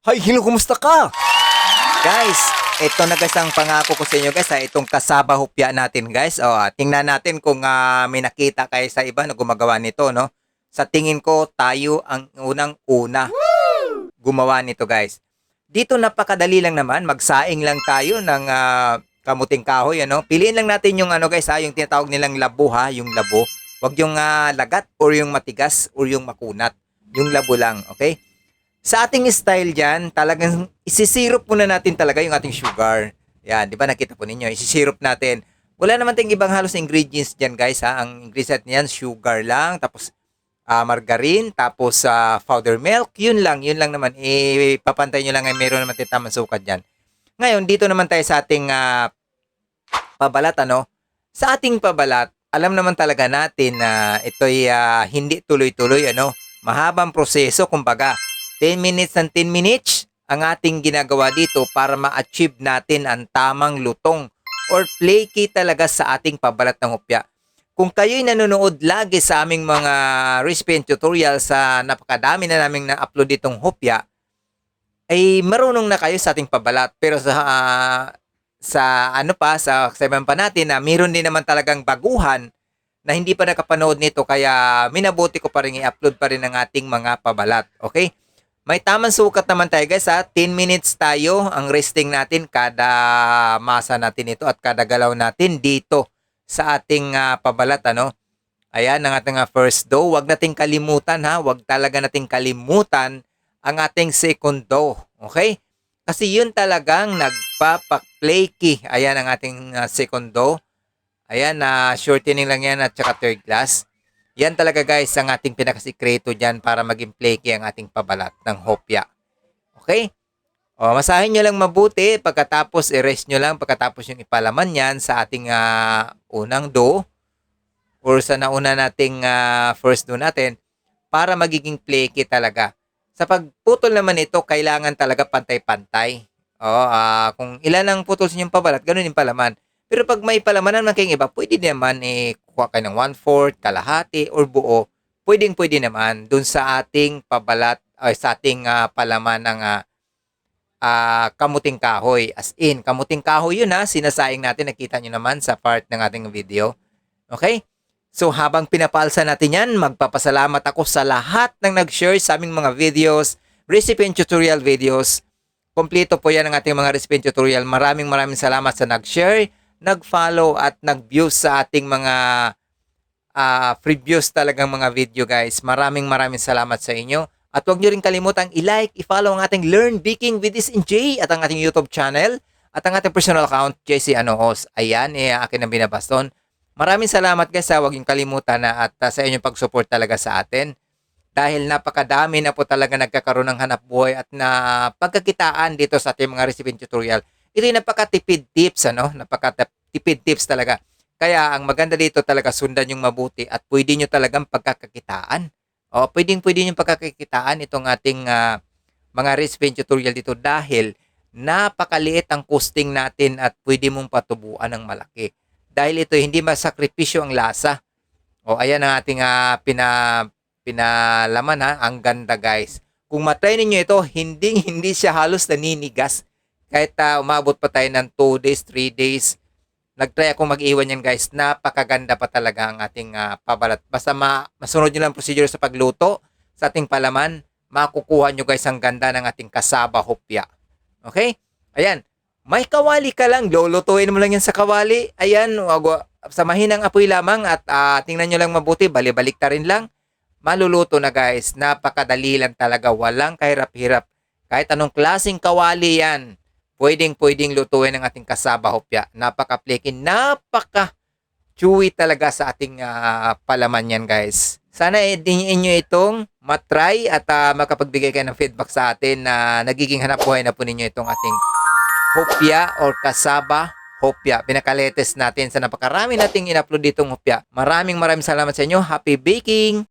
Hay, hello, kumusta ka? Guys, ito na guys ang pangako ko sa inyo guys, ha, itong kasaba hupya natin guys. O, ah, tingnan natin kung ah, may nakita kayo sa iba na gumagawa nito, no? Sa tingin ko, tayo ang unang-una gumawa nito guys. Dito napakadali lang naman, magsaing lang tayo ng ah, kamuting kahoy, ano? Piliin lang natin yung ano guys, ha, yung tinatawag nilang labo ha, yung labo. Wag yung ah, lagat or yung matigas or yung makunat. Yung labo lang, okay? Sa ating style dyan, talagang isisirup muna natin talaga yung ating sugar. Yan, di ba nakita po ninyo, isisirup natin. Wala naman tayong ibang halos ingredients dyan guys ha. Ang ingredient niyan, sugar lang, tapos ah, margarine, tapos sa powder milk, yun lang, yun lang naman. Eh, papantay nyo lang ay meron naman tayong tamang sukat dyan. Ngayon, dito naman tayo sa ating ah, pabalat, ano? Sa ating pabalat, alam naman talaga natin na ito'y ah, hindi tuloy-tuloy, ano? Mahabang proseso, kumbaga. 10 minutes and 10 minutes ang ating ginagawa dito para ma-achieve natin ang tamang lutong or flaky talaga sa ating pabalat ng hopya. Kung kayo'y nanonood lagi sa aming mga recipe tutorial sa napakadami na naming na-upload ditong hopya, ay marunong na kayo sa ating pabalat. Pero sa ah, sa ano pa, sa segment pa natin na meron din naman talagang baguhan na hindi pa nakapanood nito kaya minabuti ko pa rin i-upload pa rin ang ating mga pabalat. Okay? May tamang sukat naman tayo guys ha. 10 minutes tayo ang resting natin kada masa natin ito at kada galaw natin dito sa ating ah, pabalat ano. Ayan ang ating ah, first dough. Huwag nating kalimutan ha. Huwag talaga nating kalimutan ang ating second dough. Okay? Kasi yun talagang nagpapakflaky. Ayan ang ating ah, second dough. Ayan na shortening lang yan at saka third glass. Yan talaga guys ang ating pinakasikreto dyan para maging flaky ang ating pabalat ng hopya. Okay? O, masahin nyo lang mabuti pagkatapos i-rest nyo lang pagkatapos yung ipalaman yan sa ating ah, unang dough or sa nauna nating ah, first dough natin para magiging flaky talaga. Sa pagputol naman ito, kailangan talaga pantay-pantay. O, ah, kung ilan ang putol sa inyong pabalat, ganun yung palaman. Pero pag may palamanan ng kayong iba, pwede naman eh, kuha kayo ng one-fourth, kalahati, or buo. Pwedeng pwede naman dun sa ating pabalat, ay sa ating ah, palaman ng ah, ah, kamuting kahoy. As in, kamuting kahoy yun ha, sinasaing natin, nakita nyo naman sa part ng ating video. Okay? So habang pinapalsa natin yan, magpapasalamat ako sa lahat ng nag-share sa aming mga videos, recipe and tutorial videos. Kompleto po yan ang ating mga recipe and tutorial. Maraming maraming salamat sa nag-share, nag-follow at nag-view sa ating mga ah previews talagang mga video guys. Maraming maraming salamat sa inyo. At huwag nyo rin kalimutang i-like, i-follow ang ating Learn Baking with this NJ at ang ating YouTube channel at ang ating personal account, JC Anohos. Ayan, eh, akin ang binabaston. Maraming salamat guys ha. Huwag yung kalimutan na at ah, sa inyong pag-support talaga sa atin. Dahil napakadami na po talaga nagkakaroon ng hanap buhay at na pagkakitaan dito sa ating mga recipe tutorial. Ito yung napakatipid tips, ano? Napakatipid tips talaga. Kaya ang maganda dito talaga sundan yung mabuti at pwede nyo talagang pagkakakitaan. O, pwedeng pwede nyo pagkakakitaan itong ating ah, mga recipe and tutorial dito dahil napakaliit ang costing natin at pwede mong patubuan ng malaki. Dahil ito hindi masakripisyo ang lasa. O ayan ang ating ah, pina pinalaman ha. Ang ganda guys. Kung matry ninyo ito, hindi hindi siya halos naninigas. Kahit ah, umabot pa tayo ng 2 days, 3 days. Nagtry ako mag-iwan yan guys. Napakaganda pa talaga ang ating ah, pabalat. Basta ma masunod nyo lang ang procedure sa pagluto sa ating palaman, makukuha nyo guys ang ganda ng ating kasaba hopya. Okay? Ayan. May kawali ka lang, lulutuin mo lang yan sa kawali. Ayan, wag, sa mahinang apoy lamang at ah, tingnan nyo lang mabuti, balibalik ta rin lang. Maluluto na guys, napakadali lang talaga, walang kahirap-hirap. Kahit anong klaseng kawali yan, pwedeng pwedeng lutuin ng ating kasaba hopya. Napaka-flaky, napaka chewy talaga sa ating ah, palaman yan guys. Sana din inyo itong matry at ah, makapagbigay kayo ng feedback sa atin na nagiging hanap buhay na po ninyo itong ating hopya or kasaba hopya. Pinaka-latest natin sa napakarami nating in-upload ditong hopya. Maraming maraming salamat sa inyo. Happy baking!